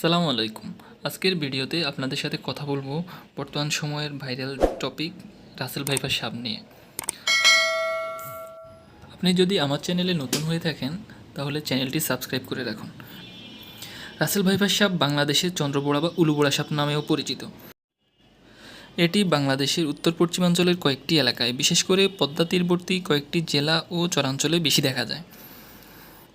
সালামু আলাইকুম। আজকের ভিডিওতে আপনাদের সাথে কথা বলব বর্তমান সময়ের ভাইরাল টপিক রাসেল ভাইফার সাপ নিয়ে। আপনি যদি আমার চ্যানেলে নতুন হয়ে থাকেন, তাহলে চ্যানেলটি সাবস্ক্রাইব করে রাখুন। রাসেল ভাইফার সাপ বাংলাদেশের চন্দ্রবোড়া বা উলুবোড়া সাপ নামেও পরিচিত। এটি বাংলাদেশের উত্তর পশ্চিমাঞ্চলের কয়েকটি এলাকায়, বিশেষ করে পদ্মা তীরবর্তী কয়েকটি জেলা ও চরাঞ্চলে বেশি দেখা যায়।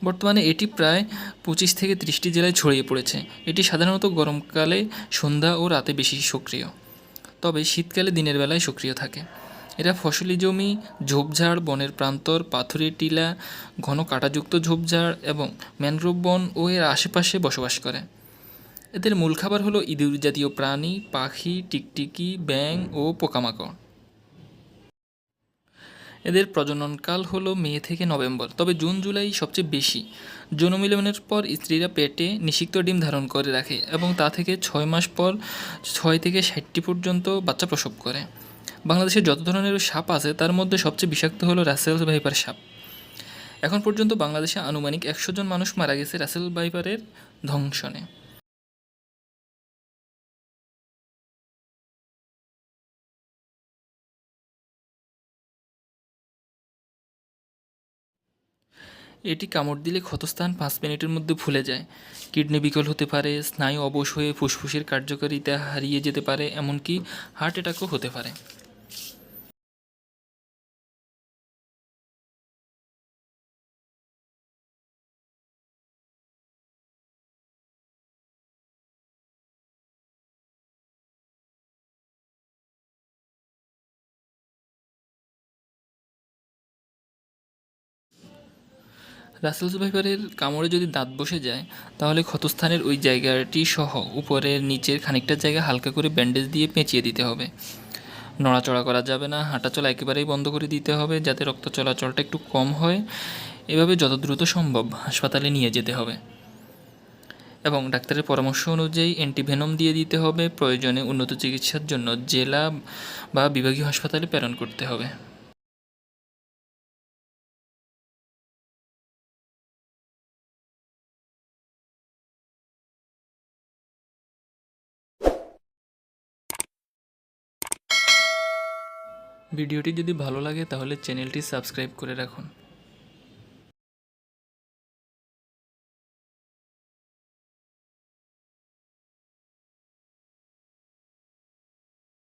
বর্তমানে এটি প্রায় পঁচিশ থেকে ত্রিশটি জেলায় ছড়িয়ে পড়েছে। এটি সাধারণত গরমকালে সন্ধ্যা ও রাতে বেশি সক্রিয়, তবে শীতকালে দিনের বেলায় সক্রিয় থাকে। এরা ফসলি জমি, ঝোপঝাড়, বনের প্রান্তর, পাথুরে টিলা, ঘন কাঁটাযুক্ত ঝোপঝাড় এবং ম্যানগ্রোভ বন ও এর আশেপাশে বসবাস করে। এদের মূল খাবার হলো ইঁদুর জাতীয় প্রাণী, পাখি, টিকটিকি, ব্যাঙ ও পোকামাকড়। এদের প্রজননকাল হলো মে থেকে নভেম্বর, তবে জুন, জুলাই সবচেয়ে বেশি। যৌন মিলনের পর স্ত্রীরা পেটে নিষিক্ত ডিম ধারণ করে রাখে এবং তা থেকে ছয় মাস পর ছয় থেকে ষাটটি পর্যন্ত বাচ্চা প্রসব করে। বাংলাদেশে যত ধরনের সাপ আছে, তার মধ্যে সবচেয়ে বিষাক্ত হলো রাসেল ভাইপার সাপ। এখন পর্যন্ত বাংলাদেশে আনুমানিক একশো জন মানুষ মারা গেছে রাসেল ভাইপারের ধ্বংসনে এটি কামড় দিলে ক্ষতস্থান পাঁচ মিনিটের মধ্যে ভুলে যায়। কিডনি বিকল হতে পারে, স্নায়ু অবশ হয়ে ফুসফুসের কার্যকারিতা হারিয়ে যেতে পারে, এমনকি হার্ট অ্যাটাকও হতে পারে। রাসেলস ভাইপারের কামড়ে যদি দাঁত বসে যায়, তাহলে ক্ষতস্থানের ওই জায়গাটি সহ উপরের নিচের খানিকটা জায়গা হালকা করে ব্যান্ডেজ দিয়ে পেঁচিয়ে দিতে হবে। নড়াচড়া করা যাবে না, হাঁটাচলা একেবারেই বন্ধ করে দিতে হবে যাতে রক্ত চলাচলটা একটু কম হয়। এভাবে যত দ্রুত সম্ভব হাসপাতালে নিয়ে যেতে হবে। এবং ডাক্তারের পরামর্শ অনুযায়ী অ্যান্টিভেনম দিয়ে দিতে হবে। প্রয়োজনে উন্নত চিকিৎসার জন্য জেলা বা বিভাগীয় হাসপাতালে প্রেরণ করতে হবে। ভিডিওটি যদি ভালো লাগে তাহলে চ্যানেলটি সাবস্ক্রাইব করে রাখুন।